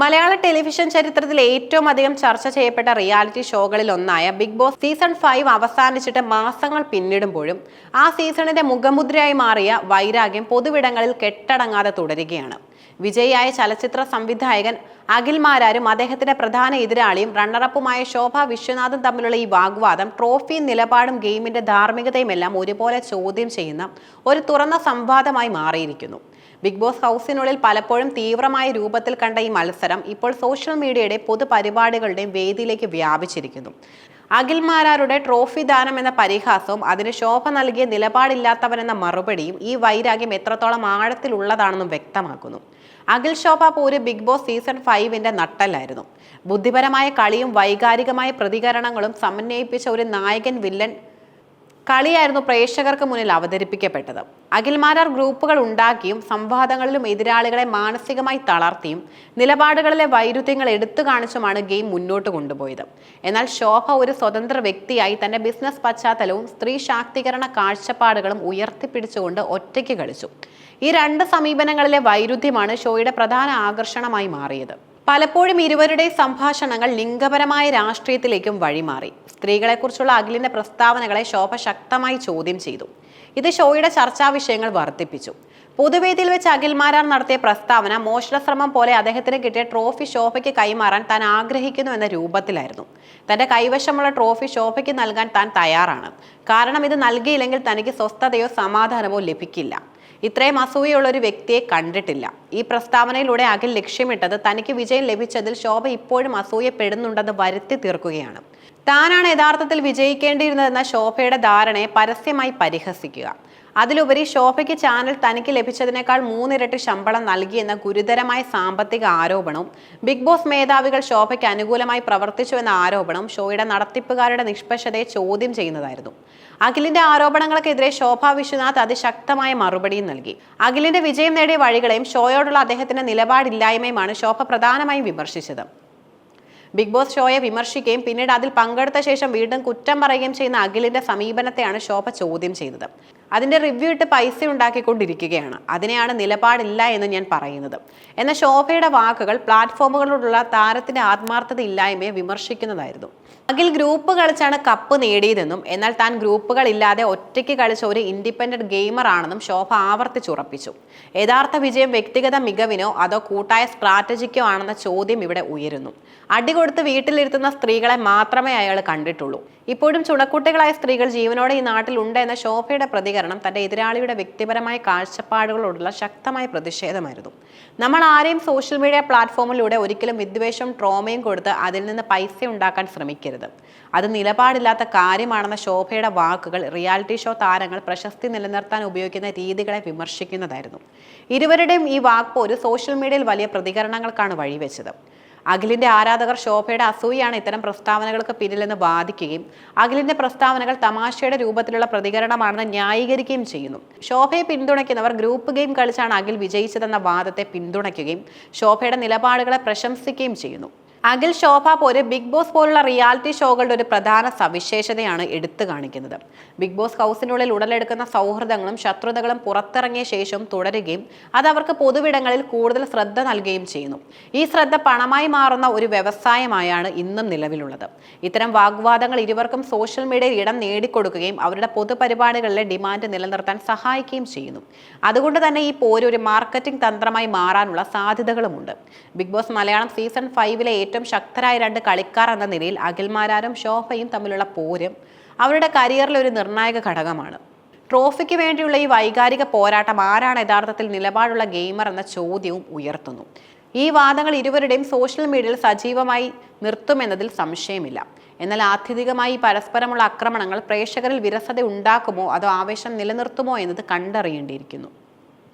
മലയാള television ചരിത്രത്തിൽ ഏറ്റവും അധികം ചർച്ച ചെയ്യപ്പെട്ട റിയാലിറ്റി ഷോകളിൽ ഒന്നായ ബിഗ് ബോസ് സീസൺ ഫൈവ് അവസാനിച്ചിട്ട് മാസങ്ങൾ പിന്നിടുമ്പോഴും ആ സീസണിന്റെ മുഖമുദ്രയായി മാറിയ വൈരാഗ്യം പൊതുവിടങ്ങളിൽ കെട്ടടങ്ങാതെ തുടരുകയാണ്. വിജയിയായ ചലച്ചിത്ര സംവിധായകൻ അഖിൽ മാരാരും അദ്ദേഹത്തിന്റെ പ്രധാന എതിരാളിയും റണ്ണറപ്പുമായ ശോഭ വിശ്വനാഥും തമ്മിലുള്ള ഈ വാഗ്വാദം ട്രോഫി നിലപാടും ഗെയിമിന്റെ ധാർമ്മികതയും എല്ലാം ഒരുപോലെ ചോദ്യം ചെയ്യുന്ന ഒരു തുറന്ന സംവാദമായി മാറിയിരിക്കുന്നു. ബിഗ് ബോസ് ഹൗസിനുള്ളിൽ പലപ്പോഴും തീവ്രമായ രൂപത്തിൽ കണ്ട ഈ മത്സരം ഇപ്പോൾ സോഷ്യൽ മീഡിയയുടെ പൊതുപരിപാടികളുടെയും വേദിയിലേക്ക് വ്യാപിച്ചിരിക്കുന്നു. അഖിൽമാരാരുടെ ട്രോഫി ദാനം എന്ന പരിഹാസവും അതിന് ശോഭ നൽകിയ നിലപാടില്ലാത്തവനെന്ന മറുപടിയും ഈ വൈരാഗ്യം എത്രത്തോളം ആഴത്തിലുള്ളതാണെന്നും വ്യക്തമാക്കുന്നു. അഖിൽ ശോഭ പോര് ബിഗ് ബോസ് സീസൺ ഫൈവിന്റെ നട്ടല്ലായിരുന്നു. ബുദ്ധിപരമായ കളിയും വൈകാരികമായ പ്രതികരണങ്ങളും സമന്വയിപ്പിച്ച ഒരു നായകൻ വില്ലൻ കളിയായിരുന്നു പ്രേക്ഷകർക്ക് മുന്നിൽ അവതരിപ്പിക്കപ്പെട്ടത്. അഖിൽമാരാർ ഗ്രൂപ്പുകൾ ഉണ്ടാക്കിയും സംവാദങ്ങളിലും എതിരാളികളെ മാനസികമായി തളർത്തിയും നിലപാടുകളിലെ വൈരുദ്ധ്യങ്ങൾ എടുത്തു കാണിച്ചുമാണ് ഗെയിം മുന്നോട്ട് കൊണ്ടുപോയത്. എന്നാൽ ശോഭ ഒരു സ്വതന്ത്ര വ്യക്തിയായി തന്റെ ബിസിനസ് പശ്ചാത്തലവും സ്ത്രീ ശാക്തീകരണ കാഴ്ചപ്പാടുകളും ഉയർത്തിപ്പിടിച്ചുകൊണ്ട് ഒറ്റയ്ക്ക് കളിച്ചു. ഈ രണ്ട് സമീപനങ്ങളിലെ വൈരുദ്ധ്യമാണ് ഷോയുടെ പ്രധാന ആകർഷണമായി മാറിയത്. പലപ്പോഴും ഇരുവരുടെ സംഭാഷണങ്ങൾ ലിംഗപരമായ രാഷ്ട്രീയത്തിലേക്കും വഴിമാറി. സ്ത്രീകളെക്കുറിച്ചുള്ള അഖിലിന്റെ പ്രസ്താവനകളെ ശോഭ ശക്തമായി ചോദ്യം ചെയ്തു. ഇത് ഷോയുടെ ചർച്ചാ വിഷയങ്ങൾ വർദ്ധിപ്പിച്ചു. പൊതുവേദിയിൽ വെച്ച് അഖിൽമാരാർ നടത്തിയ പ്രസ്താവന മോഷണശ്രമം പോലെ അദ്ദേഹത്തിന് കിട്ടിയ ട്രോഫി ശോഭയ്ക്ക് കൈമാറാൻ താൻ ആഗ്രഹിക്കുന്നു എന്ന രൂപത്തിലായിരുന്നു. തന്റെ കൈവശമുള്ള ട്രോഫി ശോഭയ്ക്ക് നൽകാൻ താൻ തയ്യാറാണ്. കാരണം ഇത് നൽകിയില്ലെങ്കിൽ തനിക്ക് സ്വസ്ഥതയോ സമാധാനമോ ലഭിക്കില്ല. ഇത്രയും അസൂയുള്ള ഒരു വ്യക്തിയെ കണ്ടിട്ടില്ല. ഈ പ്രസ്താവനയിലൂടെ അഖിൽ ലക്ഷ്യമിട്ടത് തനിക്ക് വിജയം ലഭിച്ചതിൽ ശോഭ ഇപ്പോഴും അസൂയപ്പെടുന്നുണ്ടെന്ന് വരുത്തി തീർക്കുകയാണ്. താനാണ് യഥാർത്ഥത്തിൽ വിജയിക്കേണ്ടിയിരുന്നതെന്ന ശോഭയുടെ ധാരണയെ പരസ്യമായി പരിഹസിക്കുക. അതിലുപരി ശോഭയ്ക്ക് ചാനൽ തനിക്ക് ലഭിച്ചതിനേക്കാൾ മൂന്നിരട്ടി ശമ്പളം നൽകിയെന്ന ഗുരുതരമായ സാമ്പത്തിക ആരോപണവും ബിഗ് ബോസ് മേധാവികൾ ശോഭയ്ക്ക് അനുകൂലമായി പ്രവർത്തിച്ചു എന്ന ആരോപണം ഷോയുടെ നടത്തിപ്പുകാരുടെ നിഷ്പക്ഷതയെ ചോദ്യം ചെയ്യുന്നതായിരുന്നു. അഖിലിന്റെ ആരോപണങ്ങൾക്കെതിരെ ശോഭ വിശ്വനാഥ് അതിശക്തമായ മറുപടിയും നൽകി. അഖിലിന്റെ വിജയം നേടിയ വഴികളെയും ഷോയോടുള്ള അദ്ദേഹത്തിന്റെ നിലപാടില്ലായ്മയുമാണ് ശോഭ പ്രധാനമായും വിമർശിച്ചത്. ബിഗ് ബോസ് ഷോയെ വിമർശിക്കുകയും പിന്നീട് അതിൽ പങ്കെടുത്ത ശേഷം വീണ്ടും കുറ്റം പറയുകയും ചെയ്യുന്ന അഖിലിന്റെ സമീപനത്തെയാണ് ശോഭ ചോദ്യം ചെയ്തത്. അതിന്റെ റിവ്യൂ ഇട്ട് പൈസ ഉണ്ടാക്കിക്കൊണ്ടിരിക്കുകയാണ്. അതിനെയാണ് നിലപാടില്ല എന്ന് ഞാൻ പറയുന്നത്. എന്ന ശോഭയുടെ വാക്കുകൾ പ്ലാറ്റ്ഫോമുകളോടുള്ള താരത്തിന്റെ ആത്മാർത്ഥത ഇല്ലായ്മയെ വിമർശിക്കുന്നതായിരുന്നു. അഖിൽ ഗ്രൂപ്പ് കളിച്ചാണ് കപ്പ് നേടിയതെന്നും എന്നാൽ താൻ ഗ്രൂപ്പുകൾ ഇല്ലാതെ ഒറ്റയ്ക്ക് കളിച്ച ഒരു ഇൻഡിപെൻഡന്റ് ഗെയിമർ ആണെന്നും ശോഭ ആവർത്തിച്ചുറപ്പിച്ചു. യഥാർത്ഥ വിജയം വ്യക്തിഗത മികവിനോ അതോ കൂട്ടായ സ്ട്രാറ്റജിക്കോ ആണെന്ന ചോദ്യം ഇവിടെ ഉയരുന്നു. അടി അടികൊടുത്ത് വീട്ടിലിരുത്തുന്ന സ്ത്രീകളെ മാത്രമേ അയാൾ കണ്ടിട്ടുള്ളൂ. ഇപ്പോഴും ചുണക്കുട്ടികളായ സ്ത്രീകൾ ജീവനോടെ ഈ നാട്ടിലുണ്ട് എന്ന ശോഭയുടെ പ്രതികരണം തന്റെ എതിരാളിയുടെ വ്യക്തിപരമായ കാഴ്ചപ്പാടുകളോടുള്ള ശക്തമായ പ്രതിഷേധമായിരുന്നു. നമ്മൾ ആരെയും സോഷ്യൽ മീഡിയ പ്ലാറ്റ്ഫോമിലൂടെ ഒരിക്കലും വിദ്വേഷവും ട്രോമയും കൊടുത്ത് അതിൽ നിന്ന് പൈസ ഉണ്ടാക്കാൻ ശ്രമിക്കരുത്. അത് നിലപാടില്ലാത്ത കാര്യമാണെന്ന ശോഭയുടെ വാക്കുകൾ റിയാലിറ്റി ഷോ താരങ്ങൾ പ്രശസ്തി നിലനിർത്താൻ ഉപയോഗിക്കുന്ന രീതികളെ വിമർശിക്കുന്നതായിരുന്നു. ഇരുവരുടെയും ഈ വാക്പോര് സോഷ്യൽ മീഡിയയിൽ വലിയ പ്രതികരണങ്ങൾക്കാണ് വഴിവെച്ചത്. അഖിലിന്റെ ആരാധകർ ശോഭയുടെ അസൂയാണ് ഇത്തരം പ്രസ്താവനകൾക്ക് പിന്നിലെന്ന് വാദിക്കുകയും അഖിലിന്റെ പ്രസ്താവനകൾ തമാശയുടെ രൂപത്തിലുള്ള പ്രതികരണമാണെന്ന് ന്യായീകരിക്കുകയും ചെയ്യുന്നു. ശോഭയെ പിന്തുണയ്ക്കുന്നവർ ഗ്രൂപ്പ് ഗെയിം കളിച്ചാണ് അഖിൽ വിജയിച്ചതെന്ന വാദത്തെ പിന്തുണയ്ക്കുകയും ശോഭയുടെ നിലപാടുകളെ പ്രശംസിക്കുകയും ചെയ്യുന്നു. അഖിൽ ശോഭ പോലെ ബിഗ് ബോസ് പോലുള്ള റിയാലിറ്റി ഷോകളുടെ ഒരു പ്രധാന സവിശേഷതയാണ് എടുത്തു കാണിക്കുന്നത്. ബിഗ് ബോസ് ഹൗസിനുള്ളിൽ ഉടലെടുക്കുന്ന സൗഹൃദങ്ങളും ശത്രുതകളും പുറത്തിറങ്ങിയ ശേഷവും തുടരുകയും അത് അവർക്ക് പൊതുവിടങ്ങളിൽ കൂടുതൽ ശ്രദ്ധ നൽകുകയും ചെയ്യുന്നു. ഈ ശ്രദ്ധ പണമായി മാറുന്ന ഒരു വ്യവസായമായാണ് ഇന്നും നിലവിലുള്ളത്. ഇത്തരം വാഗ്വാദങ്ങൾ ഇരുവർക്കും സോഷ്യൽ മീഡിയയിൽ ഇടം നേടിക്കൊടുക്കുകയും അവരുടെ പൊതുപരിപാടികളിലെ ഡിമാൻഡ് നിലനിർത്താൻ സഹായിക്കുകയും ചെയ്യുന്നു. അതുകൊണ്ട് തന്നെ ഈ പോര് ഒരു മാർക്കറ്റിംഗ് തന്ത്രമായി മാറാനുള്ള സാധ്യതകളുമുണ്ട്. ബിഗ് ബോസ് മലയാളം സീസൺ ഫൈവിലെ ഏറ്റവും ശക്തരായ രണ്ട് കളിക്കാർ എന്ന നിലയിൽ അഖിൽമാരാരും ഷോഫയും തമ്മിലുള്ള പോരും അവരുടെ കരിയറിലെ ഒരു നിർണായക ഘടകമാണ്. ട്രോഫിക്ക് വേണ്ടിയുള്ള ഈ വൈകാരിക പോരാട്ടം ആരാണ് യഥാർത്ഥത്തിൽ നിലപാടുള്ള ഗെയിമർ എന്ന ചോദ്യവും ഉയർത്തുന്നു. ഈ വാദങ്ങൾ ഇരുവരുടെയും സോഷ്യൽ മീഡിയയിൽ സജീവമായി നിർത്തുമെന്നതിൽ സംശയമില്ല. എന്നാൽ ആത്യന്തികമായി പരസ്പരമുള്ള ആക്രമണങ്ങൾ പ്രേക്ഷകരിൽ വിരസത ഉണ്ടാക്കുമോ അതോ ആവേശം നിലനിർത്തുമോ എന്നത് കണ്ടറിയേണ്ടിയിരിക്കുന്നു.